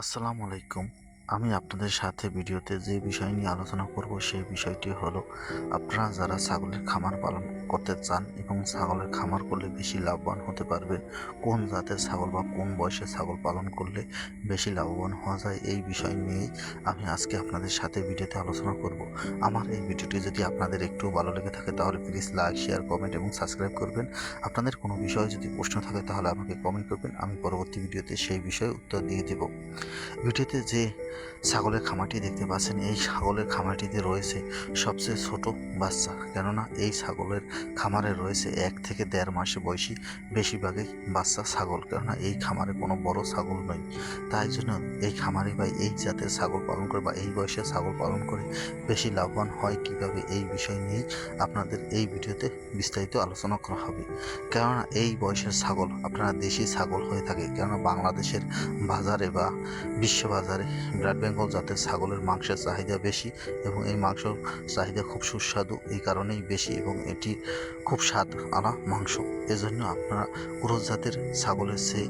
আসসালামু আলাইকুম। আমি আপনাদের সাথে ভিডিওতে যে বিষয় নিয়ে আলোচনা করব সেই বিষয়টি হলো, আপনারা যারা ছাগলের খামার পালন করতে চান এবং ছাগলের খামার করলে বেশি লাভবান হতে পারবেন, কোন জাতের ছাগল বা কোন বয়সে ছাগল পালন করলে বেশি লাভবান হওয়া যায় এই বিষয় নিয়েই আমি আজকে আপনাদের সাথে ভিডিওতে আলোচনা করব। আমার এই ভিডিওটি যদি আপনাদের একটু ভালো লেগে থাকে তাহলে প্লিজ লাইক শেয়ার কমেন্ট এবং সাবস্ক্রাইব করবেন। আপনাদের কোনো বিষয়ে যদি প্রশ্ন থাকে তাহলে আমাকে কমেন্ট করবেন, আমি পরবর্তী ভিডিওতে সেই বিষয়ে উত্তর দিয়ে দেব। ভিডিওতে যে ছাগলের খামারটি দেখতে পাচ্ছেন। এই ছাগলের খামারটিতে রয়েছে সবচেয়ে ছোট বাচ্চা, কেননা এই ছাগলের খামারে রয়েছে এক থেকে দেড় মাসে বয়সী বেশিরভাগই বাচ্চা ছাগল, কেননা এই খামারে কোনো বড় ছাগল নয় তাই জন্য এই খামারে বা এই জাতের ছাগল পালন করে বা এই বয়সে ছাগল পালন করে বেশি লাভবান হয় কীভাবে, এই বিষয় নিয়েই আপনাদের এই ভিডিওতে বিস্তারিত আলোচনা করা হবে। কেননা এই বয়সের ছাগল, আপনারা দেশি ছাগল হয়ে থাকে, কেননা বাংলাদেশের বাজারে বা বিশ্ব বাজারে ব্লাড বেঙ্গল জাতের ছাগলের মাংসের চাহিদা বেশি এবং এই মাংস চাহিদা খুব সুস্বাদু, এই কারণেই বেশি এবং এটি খুব স্বাদ আনা মাংস। এজন্য আপনারা ক্রোজ জাতের ছাগলের সেই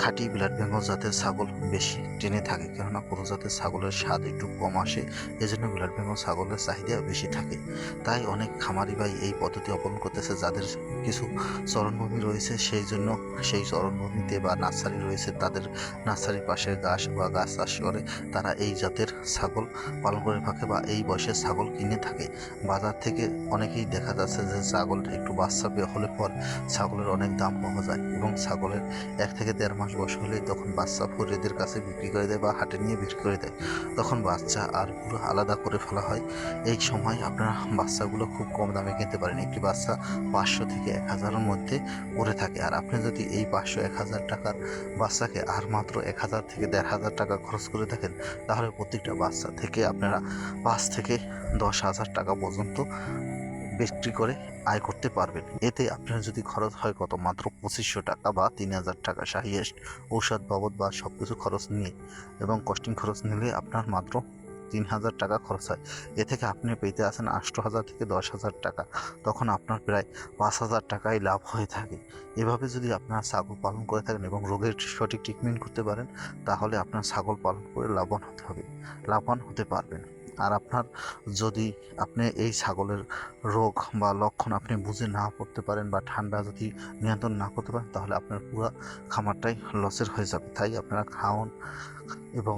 খাঁটি ব্লাড বেঙ্গল জাতের ছাগল বেশি টেনে থাকে, কেননা কোনো জাতের ছাগলের স্বাদ একটু কম আসে, এজন্য ব্লাড বেঙ্গল ছাগলের চাহিদা বেশি থাকে। তাই অনেক খামারি ভাই এই পদ্ধতি অবলম্বন করতেছে, যাদের কিছু চরণভূমি রয়েছে সেই জন্য সেই চরণভূমিতে বা নার্সারি রয়েছে, তাদের নার্সারির পাশে গাছ বা গাছ চাষ করে, তারা এই জাতের ছাগল পালন করে থাকে বা এই বয়সের ছাগল কিনে থাকে। বাজার থেকে অনেকেই দেখা যাচ্ছে যে ছাগল একটু বাচ্চা হলে পর ছাগলের অনেক দাম পাওয়া যায় এবং ছাগলের এক থেকে দেড় মাস বয়স হলে তখন বাচ্চা ফুরেদের কাছে বিক্রি করে দেয় বা হাটে নিয়ে বিক্রি করে দেয়। তখন বাচ্চা আর পুরো আলাদা করে ফেলা হয়। এই সময় আপনারা বাচ্চাগুলো খুব কম দামে কিনতে পারেন। একটি বাচ্চা পাঁচশো থেকে এক হাজারের মধ্যে পড়ে থাকে। আর আপনি যদি এই পাঁচশো এক হাজার টাকার বাচ্চাকে আর মাত্র এক হাজার থেকে দেড় হাজার টাকা খরচ করে থাকেন, তাহলে প্রত্যেকটা বাচ্চা থেকে আপনারা পাঁচ থেকে দশ হাজার টাকা পর্যন্ত বিক্রি করে আয় করতে পারবেন। এতে আপনার যদি খরচ হয় কত মাত্র পঁচিশশো টাকা বা তিন হাজার টাকা হাইয়েস্ট ঔষধ বাবদ বা সব কিছু খরচ নিয়ে এবং কস্টিং খরচ নিলে আপনার মাত্র তিন হাজার টাকা খরচ হয়। এ থেকে আপনি পেতে আসেন আষ্ট হাজার থেকে দশ হাজার টাকা। তখন আপনার প্রায় পাঁচ হাজার টাকাই লাভ হয়ে থাকে। এভাবে যদি আপনার ছাগল পালন করে থাকেন এবং রোগের সঠিক ট্রিটমেন্ট করতে পারেন, তাহলে আপনার ছাগল পালন করে লাভবান হতে হবে, লাভবান হতে পারবেন। আর আপনার যদি আপনি এই ছাগলের রোগ বা লক্ষণ আপনি বুঝে না পড়তে পারেন বা ঠান্ডা যদি নিয়ন্ত্রণ না করতে পারেন, তাহলে আপনার পুরো খামারটাই লসের হয়ে যাবে। তাই আপনারা খাওয়ান এবং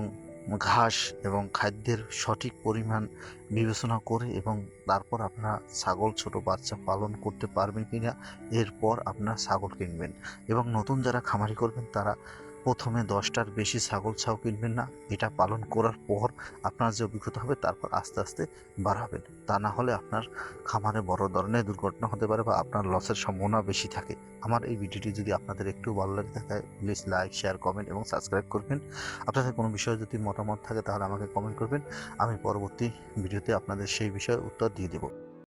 ঘাস এবং খাদ্যের সঠিক পরিমাণ বিবেচনা করে এবং তারপর আপনারা ছাগল, ছোট বাচ্চা পালন করতে পারবেন কিনা, এরপর আপনারা ছাগল কিনবেন। এবং নতুন যারা খামারি করবেন, তারা প্রথমে দশটার বেশি ছাগল ছাও কিনবেন না, এটা পালন করার পর আপনার যে অভিজ্ঞতা হবে তারপর আস্তে আস্তে বাড়াবেন। তা না হলে আপনার খামারে বড় ধরনের দুর্ঘটনা হতে পারে বা আপনার লসের সম্ভাবনা বেশি থাকে। আমার এই ভিডিওটি যদি আপনাদের একটু ভালো লাগে থাকে প্লিজ লাইক শেয়ার কমেন্ট এবং সাবস্ক্রাইব করবেন। আপনাদের কোনো বিষয়ে যদি মতামত থাকে তাহলে আমাকে কমেন্ট করবেন। আমি পরবর্তী ভিডিওতে আপনাদের সেই বিষয়ে উত্তর দিয়ে দেবো।